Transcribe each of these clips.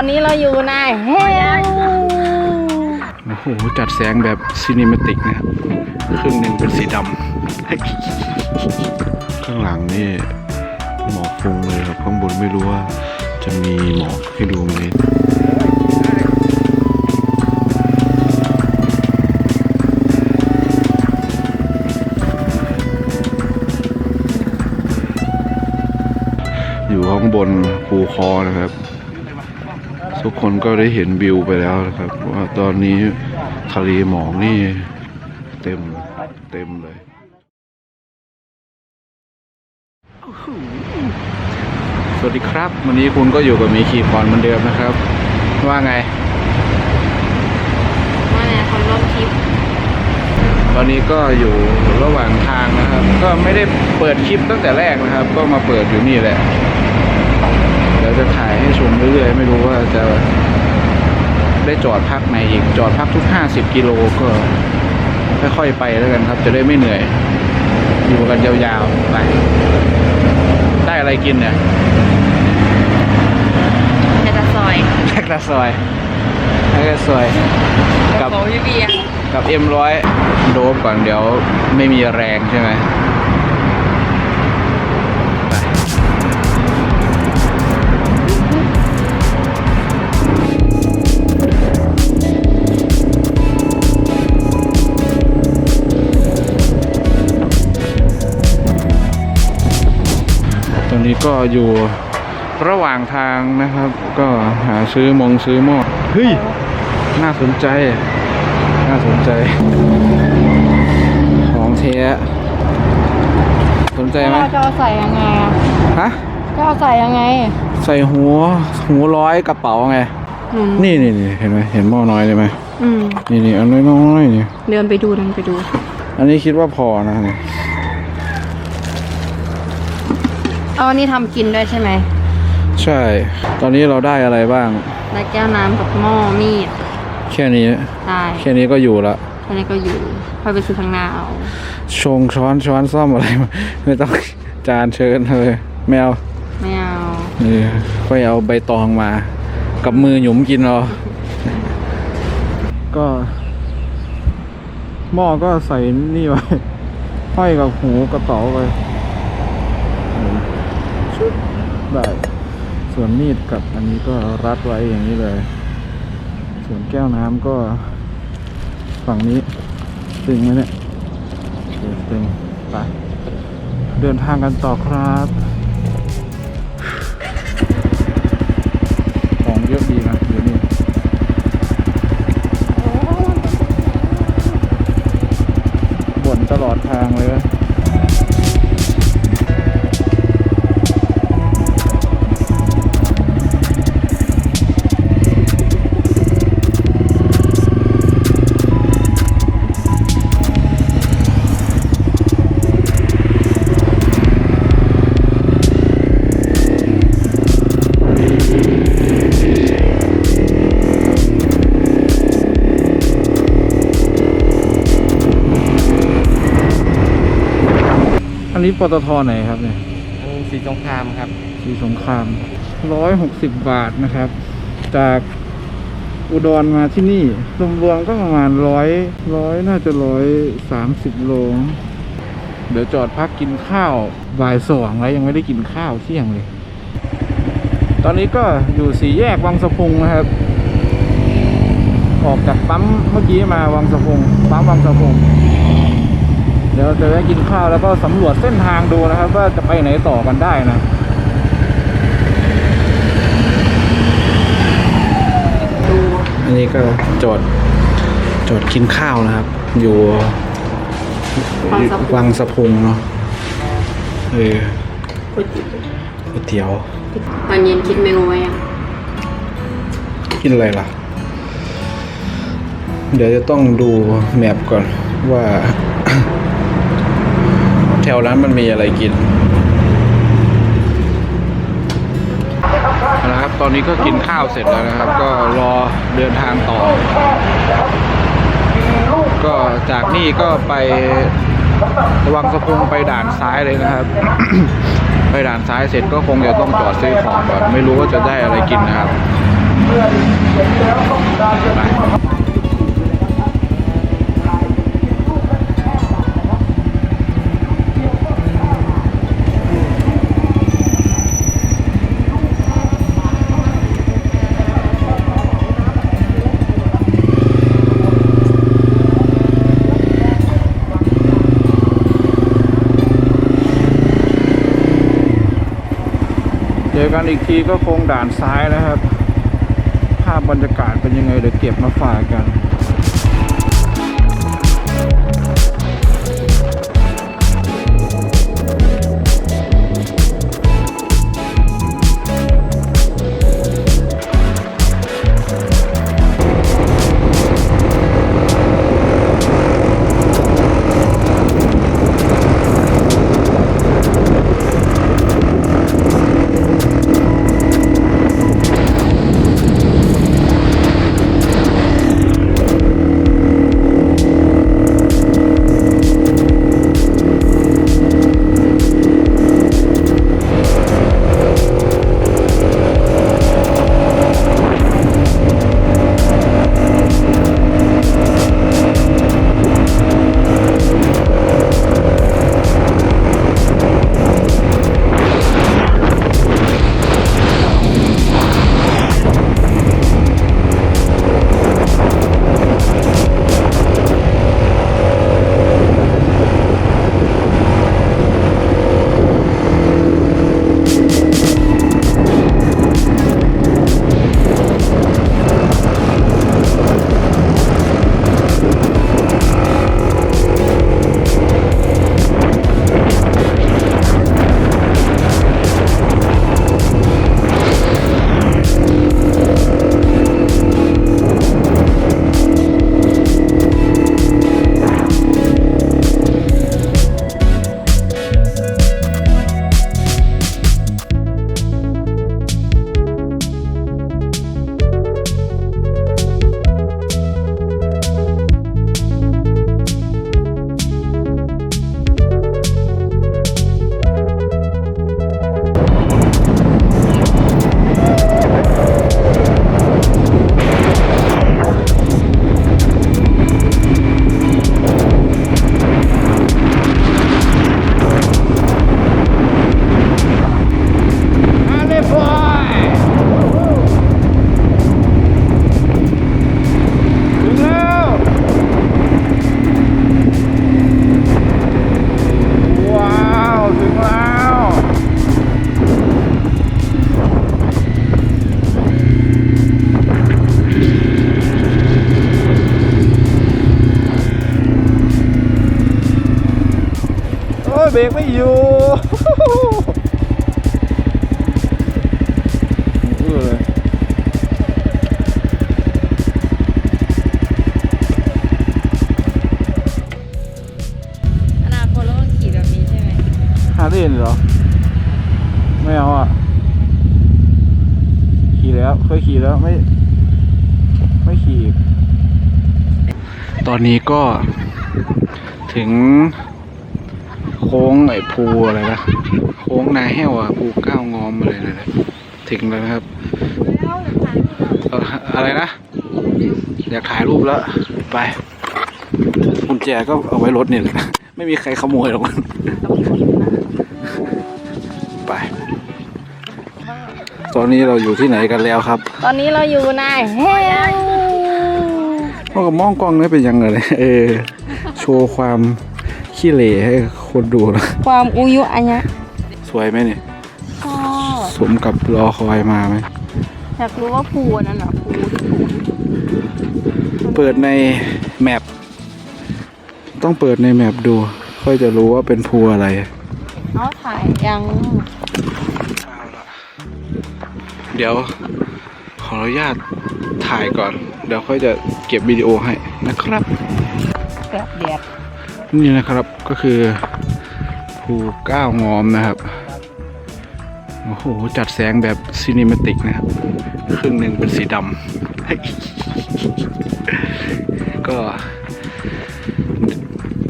อนนี้เราอยู่ในเฮลโอ้โห จัดแสงแบบซีนิมติกนะครับครึ่งหนึ่งเป็นสีดำข้างหลังนี่หมอกฟุ้งเลยครับ ข้างบนไม่รู้ว่าจะมีหมอกให้ดูไหมอยู่ข้างบนภูคอนะครับ ทุกคนก็ได้เห็นวิวไปแล้วนะครับว่าตอนนี้ทะเลหมอกนี่เต็มเต็มเลยสวัสดีครับ วันนี้คุณก็อยู่กับมีคีคอนเหมือนเดิมนะครับ ว่าไง ว่าไงคนร่วมทริปตอนนี้ก็อยู่ระหว่างทางนะครับ ก็ไม่ได้เปิดคลิปตั้งแต่แรกนะครับ ก็มาเปิดอยู่นี่แหละเดี๋ยวจะถ่ายให้ชมเรื่อยๆ ไม่รู้ว่าจะได้จอดพักไหนอีก จอดพักทุก 50 กิโลก็ค่อยๆไปแล้วกันครับ จะได้ไม่เหนื่อย อยู่กันยาวๆไปได้อะไรกินเนี่ยแค่ตะซอยแท็กตาซอยแท็กตาซอย กับโอ้ยเบียร์กับเอ็มร้อยโดบก่อนเดี๋ยวไม่มีแรงใช่ไหม ก็อยู่ระหว่างทางนะครับ ก็หาซื้อมงซื้อหม้อเฮ้ย น่าสนใจ น่าสนใจ ของเทะสนใจไหมเราจะเอาใส่ยังไงอะฮะจะเอาใส่ยังไง ใส่หัวหัวร้อยกระเป๋าไง อืมนี่นี่นี่เห็นไหมเห็นหม้อน้อยเลยไหมอืมนี่นี่อันน้อยๆนี่เดินไปดูเดินไปดู อันนี้คิดว่าพอนะนี่ เอาอันนี้ทำกินด้วยใช่ไหมใช่ ตอนนี้เราได้อะไรบ้าง แล้วแก้วน้ำกับหม้อมีดแค่นี้ ได้แค่นี้ก็อยู่ละแค่นี้ก็อยู่ค่อยไปซื้อข้างหน้าเอาชงช้อนช้อนซ่อมอะไรไม่ต้อง จานเชิญเลยแมวไม่เอานี่ค่อยเอาใบตองมา กับมือหยุมกินเอาก็ หม้อก็ใส่นี่ไว้ห้อยกับหูกระเป๋าไปชุบ ได้ ส่วนมีดกับอันนี้ก็รัดไว้อย่างนี้เลย ส่วนแก้วน้ำก็ฝั่งนี้ตึงไหมเนี่ยโอเคตึงไปเดินทางกันต่อครับของเยอะดี นนี้ปตทไหนครับเนี่ยอันสีสงครามครับสีสงครามร้อยหกสิบบาทนะครับ จากอุดรมาที่นี่รวมๆก็ประมาณร้อยร้อยน่าจะร้อยสามสิบโลเดี๋ยวจอดพักกินข้าวบ่ายสองแล้วยังไม่ได้กินข้าวเที่ยงเลย ตอนนี้ก็อยู่สี่แยกวังสะพุงนะครับ ออกจากปั๊มเมื่อกี้มาวังสะพุงปั๊มวังสะพุงเดี๋ยวจะได้กินข้าวแล้วก็สำรวจเส้นทางดูนะครับ ว่าจะไปไหนต่อกันได้นะอันนี้ก็จอดจอดกินข้าวนะครับ อยู่วังสะพุงวังสะพุงเนาะเออก๋วยเตี๋ยวตอนเย็นคิดเมนูไว้ยังกินอะไรล่ะ เดี๋ยวจะต้องดูแมปก่อนว่าแถวนั้นมันมีอะไรกินเอาละครับ ตอนนี้ก็กินข้าวเสร็จแล้วนะครับ ก็รอเดินทางต่อ ก็จากนี่ก็ไประวังสะพุงไปด่านซ้ายเลยนะครับ ไปด่านซ้ายเสร็จก็คงจะต้องจอดซื้อของก่อนไม่รู้ว่าจะได้อะไรกินนะครับ กันอีกทีก็คงด่านซ้ายนะครับ ภาพบรรยากาศเป็นยังไงเดี๋ยวเก็บมาฝากกัน รกไม่อยู่เออเลยอนาคตเราต้องขี่แบบนี้ใช่ไหมฮาร์เลนเหรอ ไม่เอาอะ ขี่แล้ว เคยขี่แล้วไม่ ไม่ขี่อีกตอนนี้ก็ถึงโค้ งไอ้ภูอะไรนะโค้งนาแห้วอะภูก้าวงอมอะไรนั่นแหละถึงแล้วนะครับเอ่ออะไรนะ อยากถ่ายรูปแล้วไปกุญแจก็เอาไว้รถเนี่ยแหละไม่มีใครขโมยหรอกมันไป ตอนนี้เราอยู่ที่ไหนกันแล้วครับ ตอนนี้เราอยู่ในเฮลพวกกับมองกล้องนี่เป็นยังไงเลยเออ โชว์ความขี้เหร่ให้ คนดูนะความอุยุอัญญะสวยไหมเนี่ยชอบสมกับรอคอยมาไหมอยากรู้ว่าภูอันนั้นอะภูเปิดในแมปต้องเปิดในแมปดู ค่อยจะรู้ว่าเป็นภูอะไรเอาถ่ายยังเดี๋ยว ขออนุญาตถ่ายก่อน เดี๋ยวค่อยจะเก็บวิดีโอให้นะครับแบบแดด นี่นะครับก็คือภูก้าวงอมนะครับโอ้โหจัดแสงแบบซีนิมติกนะครับครึ่งหนึ่งเป็นสีดำก็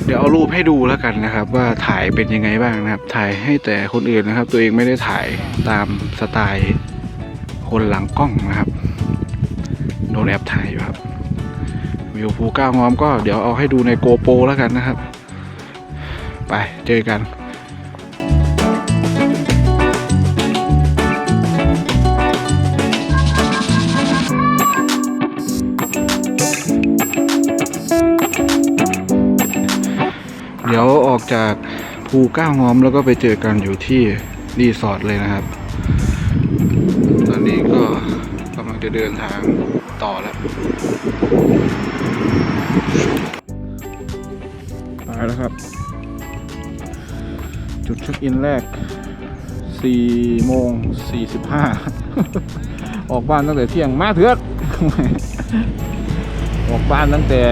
เดี๋ยวเอารูปให้ดูแล้วกันนะครับ ว่าถ่ายเป็นยังไงบ้างนะครับ ถ่ายให้แต่คนอื่นนะครับ ตัวเองไม่ได้ถ่ายตามสไตล์คนหลังกล้องนะครับโนแอบถ่ายอยู่ครับ วิวภูเก้างอมก็เดี๋ยวเอาให้ดูในโกโปรแล้วกันนะครับ ไปเจอกันเดี๋ยวออกจากภูเก้างอมแล้วก็ไปเจอกันอยู่ที่รีสอร์ทเลยนะครับ ตอนนี้ก็กำลังจะเดินทางต่อแล้ว ไปแล้วครับ จุดเช็คอินแรก4โมง45 ออกบ้านตั้งแต่เที่ยงมาเถือกออกบ้านตั้งแต่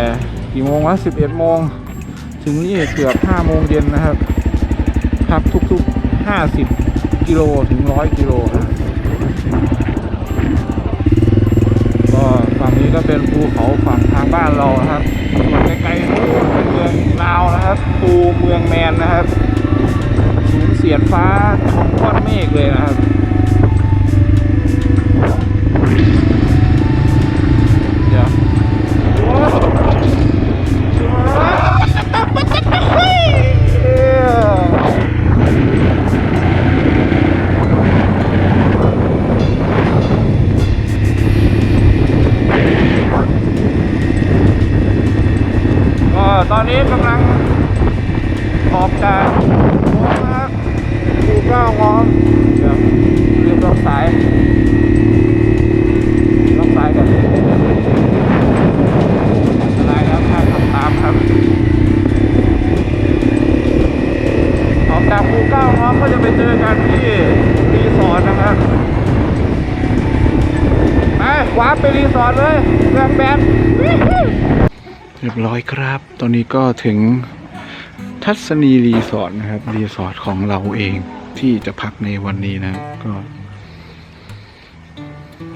กี่โมงวะ11โมงถึงนี่เกือบ5โมงเย็นนะครับพักทุกๆ 50 กิโลถึง 100 กิโลนะ ก็เป็นภูเขาฝั่งทางบ้านเรานะครับส่วนไกลๆนู้นเป็นเมืองลาวนะครับภูเมืองแมนนะครับสูงเสียดฟ้าชมก้อนเมฆเลยนะครับ วาไปรีสอร์ทเลยเครื่องแบนเรียบร้อยครับ ตอนนี้ก็ถึงทัศนีรีสอร์ทนะครับ รีสอร์ทของเราเองที่จะพักในวันนี้นะ ก็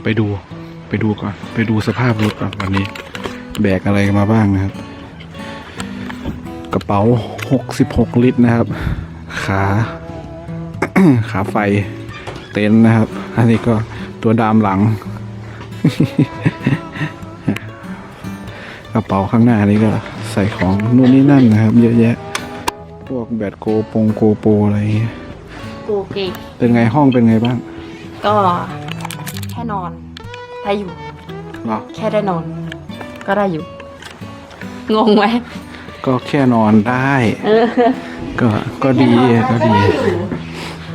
ไปดู ไปดูก่อน ไปดูสภาพรถก่อนวันนี้ แบกอะไรมาบ้างนะครับ กระเป๋า 66 ลิตรนะครับ ขา ขาไฟ เต็นท์นะครับ อันนี้ก็ตัวดามหลัง กระเป๋าข้างหน้านี่ก็ใส่ของนู่นนี่นั่นนะครับ เยอะแยะ พวกแบตโกปงโกโปรอะไรอย่างเงี้ยกูเก่งเป็นไงห้องเป็นไงบ้าง ก็แค่นอนได้อยู่เหรอแค่ได้นอน ก็ได้อยู่ งงไหมก็แค่นอนได้ เออก็ก็ดีก็ดี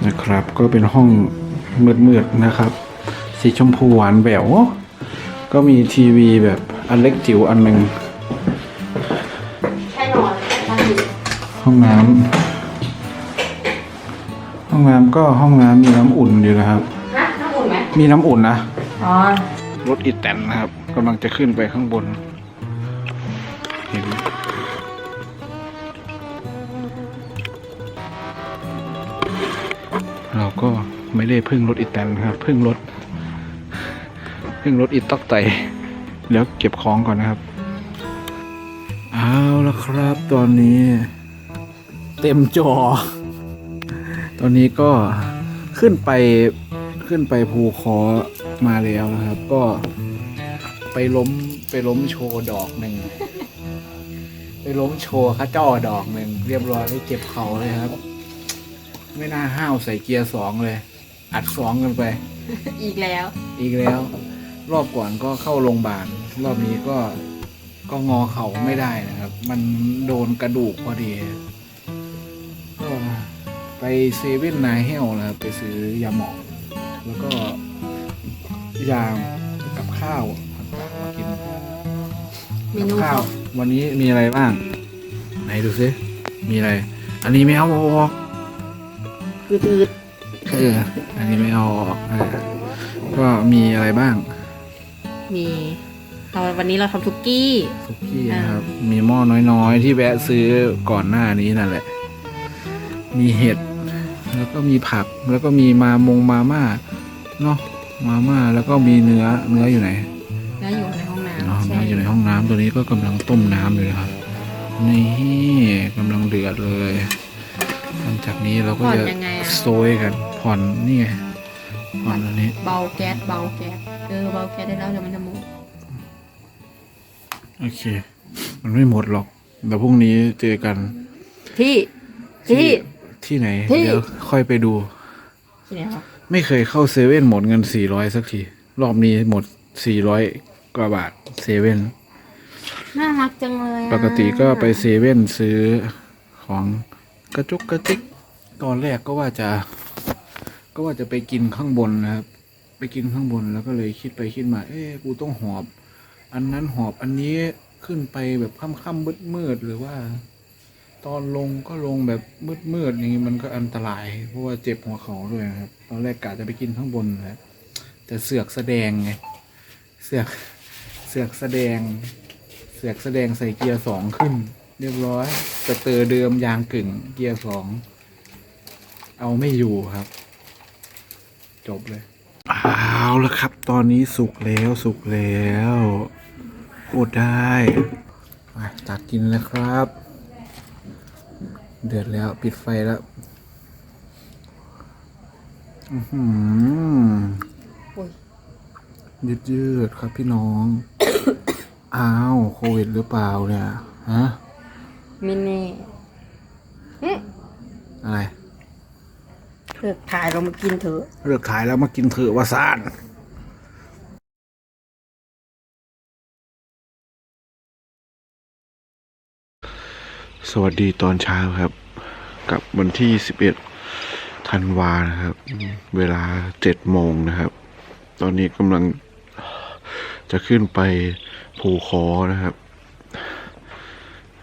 นะครับ ก็เป็นห้องมืดๆนะครับ สีชมพูหวานแหวว ก็มีทีวีแบบอันเล็กจิ๋วอันหนึ่งแค่นอนได้อยู่ห้องน้ำห้องน้ำก็ห้องน้ำมีน้ำอุ่นอยู่นะครับ ฮะน้ำอุ่นไหมมีน้ำอุ่นนะ อ๋อ รถอีแตนนะครับกำลังจะขึ้นไปข้างบน เห็นไหมเราก็ไม่ได้พึ่งรถอีแตนนะครับ พึ่งรถ พึ่งรถอีต๊อกไตแล้วเก็บของก่อนนะครับ เอาละครับตอนนี้ เต็มจอ ตอนนี้ก็ขึ้นไปขึ้นไปภูคอมาแล้วนะครับ ก็ไปล้มไปล้มโชว์ดอกหนึ่งไปล้มโชว์ข้าจ้อดอกหนึ่งเรียบร้อยได้เก็บเขาเลยครับ ไม่น่าห้าวใส่เกียร์สองเลย อัดสองกันไป อีกแล้ว อีกแล้ว รอบก่อนก็เข้าโรงพยาบาลรอบนี้ก็ก็งอเข่าไม่ได้นะครับ มันโดนกระดูกพอดีก็ไปเซเว่นนายเฮลนะครับ ไปซื้อยาหมองแล้วก็ยากับข้าวต่างๆมากินเมกับนูข้าวเขาวันนี้มีอะไรบ้าง ไหนดูซิมีอะไร อันนี้ไม่เอาออกคือตืดเออ อันนี้ไม่เอาออกเออก็มีอะไรบ้าง มีเราวันนี้เราทำทุกกี้ สุกี้นะครับ มีหม้อน้อยๆ ที่แวะซื้อก่อนหน้านี้นั่นแหละ มีเห็ด แล้วก็มีผัก แล้วก็มีมามงมาม่าเนาะ มาม่า แล้วก็มีเนื้อ เนื้ออยู่ไหนเนื้ออยู่ในห้องอ๋อน้ำเนื้ออยู่ในห้องน้ำตัวนี้ก็กำลังต้มน้ำอยู่นะครับ นี่กำลังเดือดเลย หลังจากนี้เราก็ผ่อนจะยังไงอะ โซยกันผ่อนนี่ไง ผ่อนอันนี้เบาแก๊สเบาแก๊สเออเบาแก๊สได้แล้วเดี๋ยวมันจะหมดโอเค มันไม่หมดหรอกเดี๋ยวพรุ่งนี้เจอกัน ที่ ที่ ที่ไหน ที่ เดี๋ยวค่อยไปดู ที่ไหนคะไม่เคยเข้าเซเว่นหมดเงินสี่ร้อยสักที รอบนี้หมดสี่ร้อยกว่าบาทเซเว่นน่ารักจังเลยอะปกติก็ไปเซเว่นซื้อของกระจุกกระจิก ตอนแรกก็ว่าจะ ก็ว่าจะไปกินข้างบนนะครับ ไปกินข้างบนแล้วก็เลยคิดไปคิดมา เอ๊ะกูต้องหอบ อันนั้นหอบอันนี้ขึ้นไปแบบค่ำๆมืดมืดๆหรือว่า ตอนลงก็ลงแบบมืดมืดๆอย่างนี้มันก็อันตราย เพราะว่าเจ็บหัวเข่าด้วยครับตอนแรกกะจะไปกินข้างบนแหละแต่เสือกแสดงไงเสือกเสือกแสดง เสือกแสดงใส่เกียร์สองขึ้น เรียบร้อยแต่เตอเดิมยางกึ่งเกียร์สองเอาไม่อยู่ครับ จบเลยเอาละครับ ตอนนี้สุกแล้วสุกแล้วพูดได้มาตักกินแล้วครับ เดือดแล้วปิดไฟแล้วอือหือโอ้ยยืดยืดๆครับพี่น้อง อ้าวโควิดหรือเปล่าเนี่ย ฮะมินนี่อืมอะไร เลิกถ่ายเรามากินเถอะเลิกขายแล้วมากินเถอะว่าซ่านสวัสดีตอนเช้าครับ กับวันที่ 11 ธันวานะครับ เวลา 7 โมงนะครับ ตอนนี้กำลังจะขึ้นไปภูคอนะครับ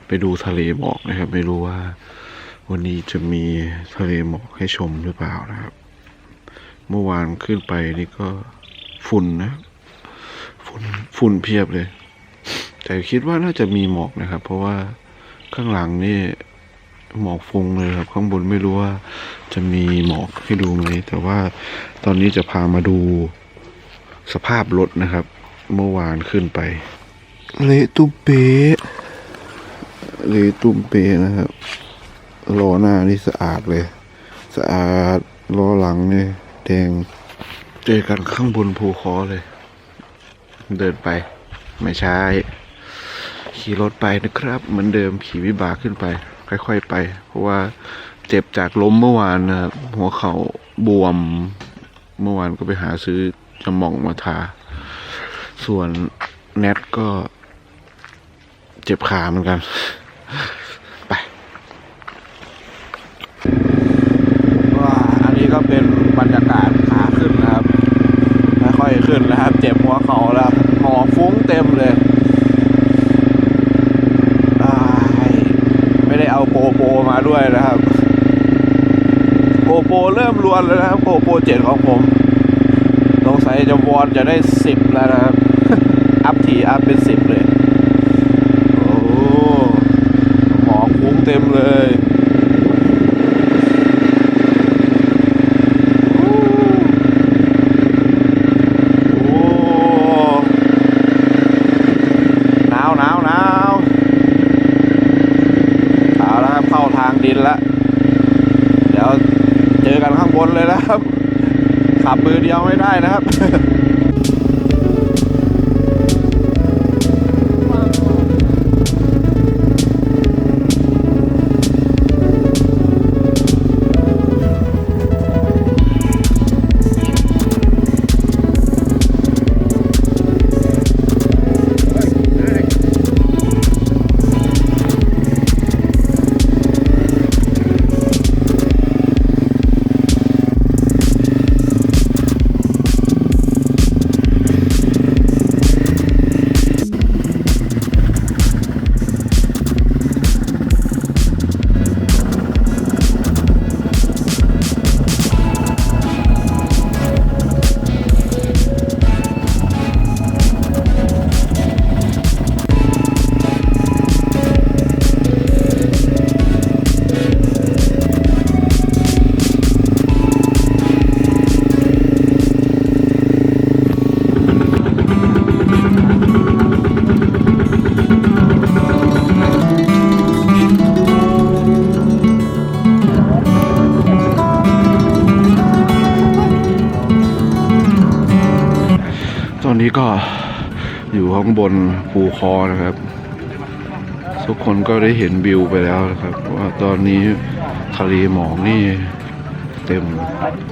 ไปดูทะเลหมอกนะครับ ไม่รู้ว่า วันนี้จะมีทะเลหมอกให้ชมหรือเปล่านะครับ เมื่อวานขึ้นไปนี่ก็ฝุ่นนะฝุ่นฝุ่นเพียบเลย แต่คิดว่าน่าจะมีหมอกนะครับ เพราะว่าข้างหลังนี่หมอกฟุ้งเลยครับ ข้างบนไม่รู้ว่าจะมีหมอกให้ดูไหมแต่ว่าตอนนี้จะพามาดูสภาพรถนะครับ เมื่อวานขึ้นไปเละตุ้มเป๊ะเละตุ้มเป๊ะนะครับ ล้อหน้านี่สะอาดเลย สะอาดล้อหลังนี่แดงเจอกันข้างบนภูคอเลย เดินไป ไม่ใช่ขี่รถไปนะครับ เหมือนเดิมขี่วิบากขึ้นไป ค่อยๆไป เพราะว่าเจ็บจากล้มเมื่อวานนะครับหัวเข่าบวม เมื่อวานก็ไปหาซื้อจมองมาทา ส่วนแนทก็เจ็บขาเหมือนกัน ไปว่าอันนี้ก็เป็นบรรยากาศขาขึ้นนะครับ ค่อยๆขึ้นนะครับ เจ็บหัวเข่าแล้วหอฟุ้งเต็มเลยอ้ายไม่ได้เอาโปโปมาด้วยนะครับ โปโปเริ่มรวน แล้วนะครับโปโปเจ็ดของผมสงสัยจะวอนจะได้สิบแล้วนะครับ อัพทีอัพเป็นสิบเลย โอ้หมอฟุ้งเต็มเลยโอ้หนาวหนาวหนาวเอาแล้วครับเข้าทางดินแล้ว เดี๋ยวเจอกันข้างบนเลยนะครับ ขับ มือเดียวไม่ได้นะครับางบนภูคอนะครับ ทุกคนก็ได้เห็นวิวไปแล้วนะครับว่าตอนนี้ทะเลหมอกนี่เต็ม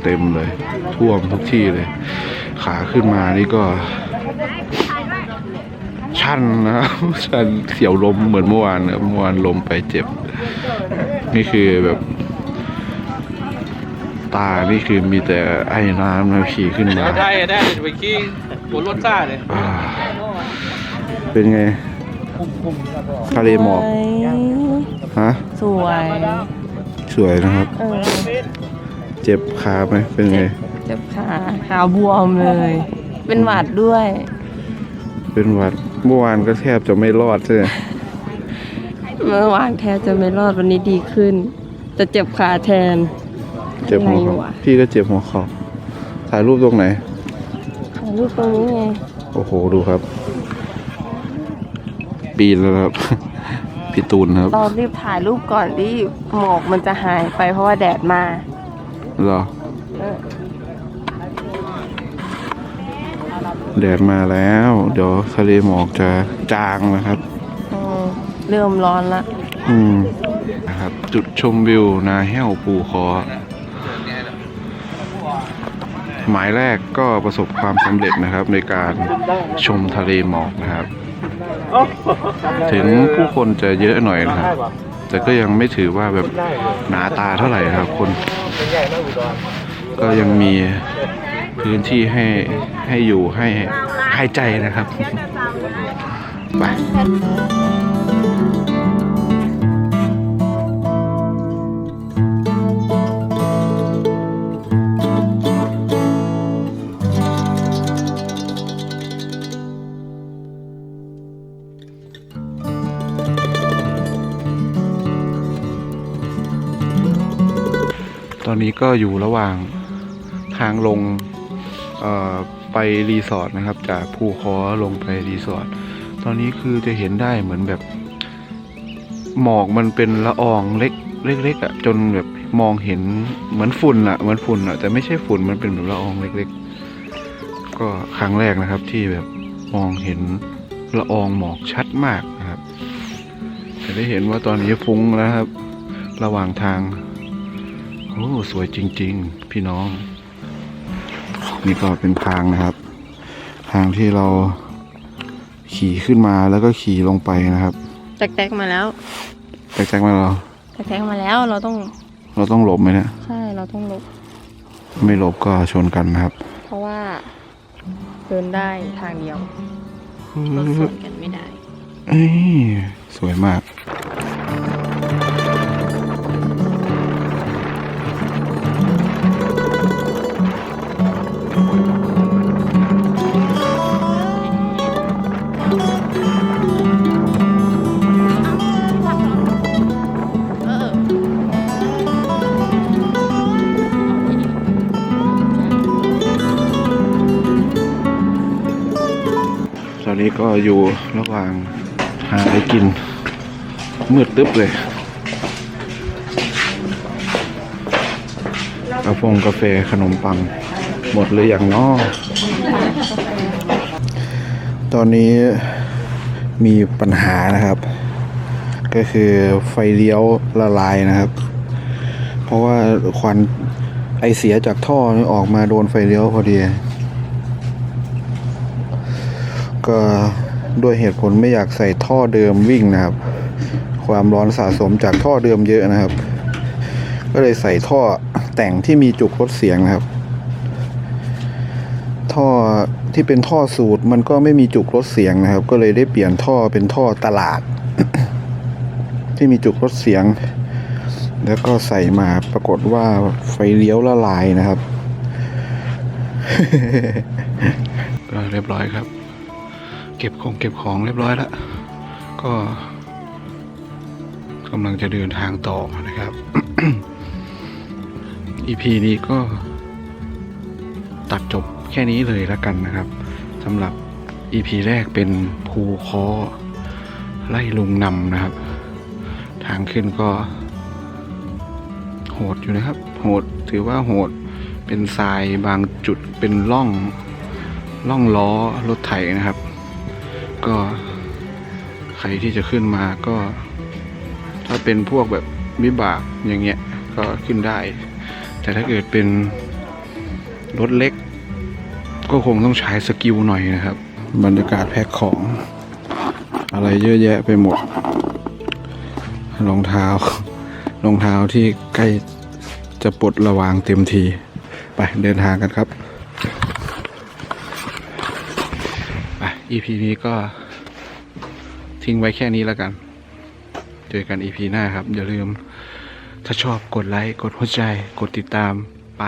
เต็มเลย ท่วมทุกที่เลย ขาขึ้นมานี่ก็ ชันนะครับชันเสียวลมเหมือนเมื่อวานนะครับเมื่อวานลมไปเจ็บ นี่คือแบบตา นี่คือมีแต่ไอ้น้ำนะขี่ขึ้นมาได้ได้ไปขี้บนรถซ่าเลยอ่า เป็นไง ทะเลหมอกฮะสวยสวยนะครับ เออเจ็บขาไหมเป็นไง เจ็บขาขาบวมเลย เป็นหวัดด้วย เป็นหวัดเมื่อวานก็แทบจะไม่รอดใช่ไหมเมื่อวานแทบจะไม่รอดวันนี้ดีขึ้น จะเจ็บขาแทน เจ็บหัวอะไรเข่าวะ พี่ก็เจ็บหัวเข่าถ่ายรูปตรงไหน ถ่ายรูปตรงนี้ไงโอ้โหดูครับ ปีนแล้วครับ พี่ตูนครับ เรารีบถ่ายรูปก่อนที่หมอกมันจะหายไปเพราะว่าแดดมาเหรอ เออแดดมาแล้ว เดี๋ยวทะเลหมอกจะจางนะครับ เออเริ่มร้อนละ อืมนะครับจุดชมวิวนาแห้วภูคอหมายแรกก็ประสบความสำเร็จนะครับ ในการชมทะเลหมอกนะครับ ถึงผู้คนจะเยอะหน่อยนะครับ แต่ก็ยังไม่ถือว่าแบบหนาตาเท่าไหร่ครับ คน ก็ยังมีพื้นที่ให้ให้อยู่ให้หายใจนะครับ ไป นี้ก็อยู่ระหว่างทางลงไปรีสอร์ทนะครับ จากภูคอลงไปรีสอร์ทตอนนี้คือจะเห็นได้เหมือนแบบ หมอกมันเป็นละอองเล็กเล็กๆอะ่ะจนแบบมองเห็นเหมือนฝุ่นอะ่ะเหมือนฝุ่นอะ่ะแต่ไม่ใช่ฝุ่นมันเป็นแบบละอองเล็กๆ ก็ครั้งแรกนะครับที่แบบมองเห็นละอองหมอกชัดมากนะครับจะได้เห็นว่าตอนนี้ฟุ้งแล้วครับ ระหว่างทาง อ้สวยจริง ๆ พี่น้อง นี่ก็เป็นทางนะครับ ทางที่เราขี่ขึ้นมาแล้วก็ขี่ลงไปนะครับ แตกๆมาแล้วแจ็คๆมาเราแตกๆมาแล้วเราต้อง เราต้องหลบไหมเนี่ยใช่เราต้องหลบ ไม่หลบก็ชนกันนะครับ เพราะว่าเดินได้ทางเดียวรถสวนกันไม่ได้เอ้ยสวยมาก ก็อยู่ระหว่างหาอะไรกิน มืดตึ๊บเลยกาแฟกาแฟขนมปัง หมดเลยอย่างนอตอนนี้มีปัญหานะครับ ก็คือไฟเลี้ยวละลายนะครับ เพราะว่าควันไอเสียจากท่อออกมาโดนไฟเลี้ยวพอดี ก็ด้วยเหตุผลไม่อยากใส่ท่อเดิมวิ่งนะครับ ความร้อนสะสมจากท่อเดิมเยอะนะครับ ก็เลยใส่ท่อแต่งที่มีจุกลดเสียงนะครับ ท่อที่เป็นท่อสูตรมันก็ไม่มีจุกลดเสียงนะครับ ก็เลยได้เปลี่ยนท่อเป็นท่อตลาด ที่มีจุกลดเสียง แล้วก็ใส่มาปรากฏว่าไฟเลี้ยวละลายนะครับก็เรียบร้อยครับ เก็บของเก็บของเรียบร้อยแล้วก็กำลังจะเดินทางต่อนะครับ EP นี้ก็ตัดจบแค่นี้เลยแล้วกันนะครับสำหรับ EP แรกเป็นภูคอไล่ลุงนำนะครับ ทางขึ้นก็ โหดอยู่นะครับ โหดถือว่าโหดเป็นทรายบางจุดเป็นร่องล่องล้อรถไถนะครับ ก็ใครที่จะขึ้นมาก็ ถ้าเป็นพวกแบบวิบากอย่างเงี้ยก็ขึ้นได้ แต่ถ้าเกิดเป็นรถเล็ก ก็คงต้องใช้สกิลหน่อยนะครับ บรรยากาศแพ็คของ อะไรเยอะแยะไปหมดรองเท้ารองเท้าที่ใกล้จะปลดระวางเต็มที ไปเดินทางกันครับ ไป EP นี้ก็ทิ้งไว้แค่นี้แล้วกัน เจอกัน EP หน้าครับ อย่าลืม ถ้าชอบกดไลค์ กดหัวใจ กดติดตาม ไป